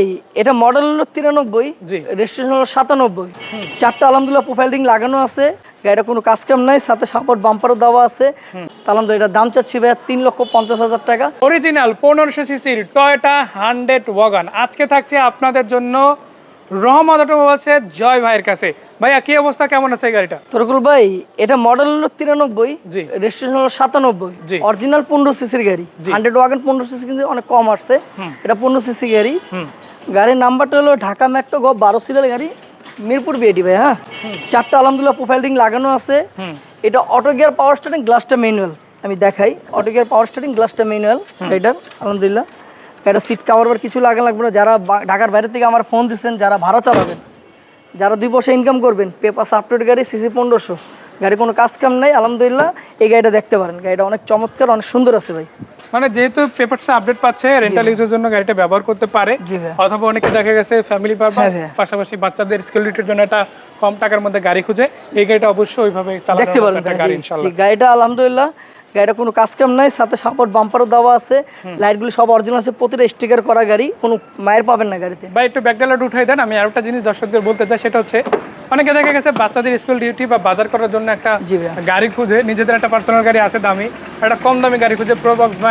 এই এটা মডেল হলো তিরানব্বই। রেজিস্ট্রেশন হলো সাতানব্বই। চারটা আলহামদুলিল্লাহ প্রোফাইল রিং লাগানো আছে। গাড়িটা কোনো কাজ কাম নাই সাথে সাপোর্ট বাম্পারও দেওয়া আছে। আলহামদুলিল্লাহ এটার দাম চাচ্ছি ভাইয়া তিন লক্ষ পঞ্চাশ হাজার টাকা। অরিজিনাল পনেরোশো সিসির টয়টা হান্ড্রেড ওয়াগান আজকে থাকছে আপনাদের জন্য রহমত অটোমোবাইলসের জয় ভাইয়ের কাছে। ভাইয়া কি অবস্থা? কেমন আছে গাড়িটা? তরকুল ভাই এটা মডেল হলো তিরানব্বই। রেজিস্ট্রেশন হলো সাতানব্বই। অরিজিনাল পনেরো সিসির গাড়ি। হান্ড্রেড ওয়াগন পনেরো সিসি কিন্তু অনেক কম আসছে। এটা পনেরো সিসি গাড়ি। গাড়ির নাম্বারটা হলো ঢাকা মেট্রো গ বারো সিরিয়াল গাড়ি মিরপুর বিএডি ভাই হ্যাঁ? চারটা আলহামদুলিল্লাহ প্রোফাইল রিং লাগানো আছে। এটা অটো গিয়ার পাওয়ার স্টারিং গ্লাসটা ম্যানুয়াল আমি দেখাই। অটো গিয়ার পাওয়ার স্টারিং গ্লাসটা ম্যানুয়াল এটার আলহামদুলিল্লাহ। এটা সিট কাভার বার কিছু লাগা লাগবে না। যারা ঢাকার বাইরে থেকে আমার ফোন দিচ্ছেন যারা ভাড়া চালাবেন যারা দুই পয়সা ইনকাম করবেন পেপার আপডেট গাড়ি সিসি পনেরোশো। গাড়ি কোনো কাজ কাম নাই আলহামদুলিল্লাহ। এই গাড়িটা দেখতে পারেন। গাড়িটা অনেক চমৎকার অনেক সুন্দর আছে ভাই। মানে যেহেতু পেপারসে আপডেট পাচ্ছে রেন্টাল ইউজের জন্য গাড়িটা ব্যবহার করতে পারে। অথবা অনেকে দেখা গেছে ফ্যামিলি পারপাস পাশাপাশি বাচ্চাদের সিকিউরিটির জন্য একটা কম টাকার মধ্যে গাড়ি খুঁজে এই গাড়িটা অবশ্যই ওইভাবে দেখতে পারেন গাড়িটা আলহামদুলিল্লাহ গাড়িটা কোনো কাজ কাম নাই সাথে সাপোর্ট বাম্পারও দেওয়া আছে। লাইটগুলো সব অরিজিনাল আছে প্রতিটা স্টিকার করা গাড়ি কোনো মায়ের পাবেন না গাড়িতে। ভাই একটু ব্যাকডালাট উঠাই দেন আমি আরেকটা জিনিস দর্শকদের বলতে চাই সেটা হচ্ছে অনেকে দেখা গেছে বাচ্চাদের স্কুল ডিউটি বা বাজার করার জন্য একটা গাড়ি খুঁজে নিজেদের একটা পার্সোনাল গাড়ি আছে দামি একটা কম দামি গাড়ি খুঁজে প্রোবক্স বা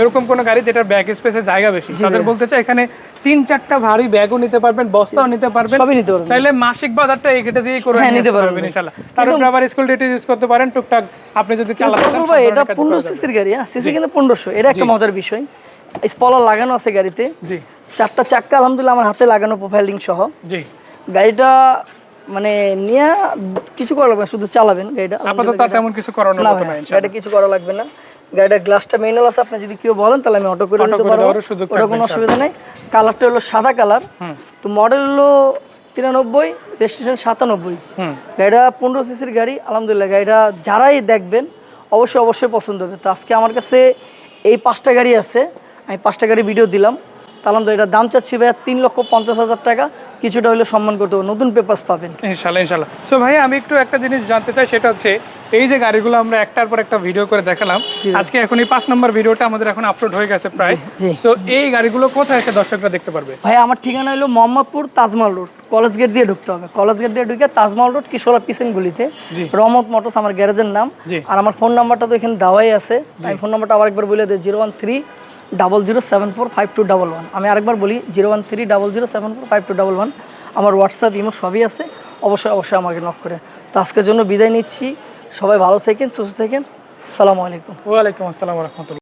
এরকম কোনো গাড়ি যেটার ব্যাগ স্পেসের জায়গা বেশি। তাদের বলতে চাই এখানে তিন চারটা ভারী ব্যাগও নিতে পারবেন বস্তাও নিতে পারবেন। সবই নিতে পারবেন। তাইলে মাসিক বাজারটা এই গেটে দিয়ে করে হ্যাঁ, নিতে পারবেন পারবেন ভাই। তার উপরে আবার স্কুল ডিউটি ইউজ করতে পারেন টুকটাক আপনি যদি চালাতে চান, ভাই এটা কাজে পনেরো করা যাবে। সিসির গাড়ি হ্যাঁ সিসি কিন্তু পনেরোশো এটা একটা মজার বিষয়। স্পলার লাগানো আছে গাড়িতে। জি। চারটা চাক্কা আলহামদুলিল্লাহ আমার হাতে লাগানো প্রোফাইলিং সহ। জি। গাড়িটা মানে নিয়ে কিছু করা লাগবে শুধু চালাবেন গাড়িটা। আপাতত তেমন কিছু না মতো ভাই, নাই গাড়িটা কিছু করা লাগবে না। গাড়িটার গ্লাসটা মেনুয়াল আছে আপনি যদি কেউ বলেন তাহলে আমি অটো করে দিতে পারব। ওটা কোনো অসুবিধা নেই। কালারটা হলো সাদা কালার তো মডেল হলো তিরানব্বই রেজিস্ট্রেশন সাতানব্বই। হুম। গাড়িটা পনেরো সিসির গাড়ি আলহামদুলিল্লাহ। গাড়িটা যারাই দেখবেন অবশ্যই অবশ্যই পছন্দ হবে। তো আজকে আমার কাছে এই পাঁচটা গাড়ি আছে। আমি পাঁচটা গাড়ি ভিডিও দিলাম। তো আলহামদুলিল্লাহ এটার দাম চাচ্ছি ভাইয়া তিন লক্ষ পঞ্চাশ হাজার টাকা। কিছুটা হলে সম্মান করতে হবে নতুন পেপার্স পাবেন। ইনশাল্লাহ ইনশাল্লাহ। তো ভাই আমি একটু একটা জিনিস জানতে চাই সেটা হচ্ছে এই যে গাড়িগুলো আমরা একটার পর একটা ভিডিও করে দেখালাম আজকে এখন এই পাঁচ নম্বর ভিডিওটা আমাদের এখন আপলোড হয়ে গেছে প্রায়। তো এই গাড়িগুলো কোথায় এসে দর্শকরা দেখতে পারবে? ভাই আমার ঠিকানা হলো Mohammadpur Tajmahal road. College gate দিয়ে ঢুকতে হবে। কলেজ গেট দিয়ে ঢুকে তাজমহল রোড কিশোরা পিছন গুলিতে। রহমত মোটরস আমার গ্যারেজের নাম। আর আমার ফোন নাম্বারটা তো এখানে দেওয়াই আছে। আমি ফোন নাম্বারটা আরেকবার বলে দিই zero one three double zero seven four five two double one আমি আরেকবার বলি zero one three double zero seven four five two double one আমার হোয়াটসঅ্যাপ ইমো সবই আছে, অবশ্যই অবশ্যই আমাকে নক করে। তো আজকের জন্য বিদায় নিচ্ছি। সবাই ভালো থাকেন, সুস্থ থাকেন। সালামু আলাইকুম। ওয়ালাইকুম আসসালাম রহমতুল্লাহ।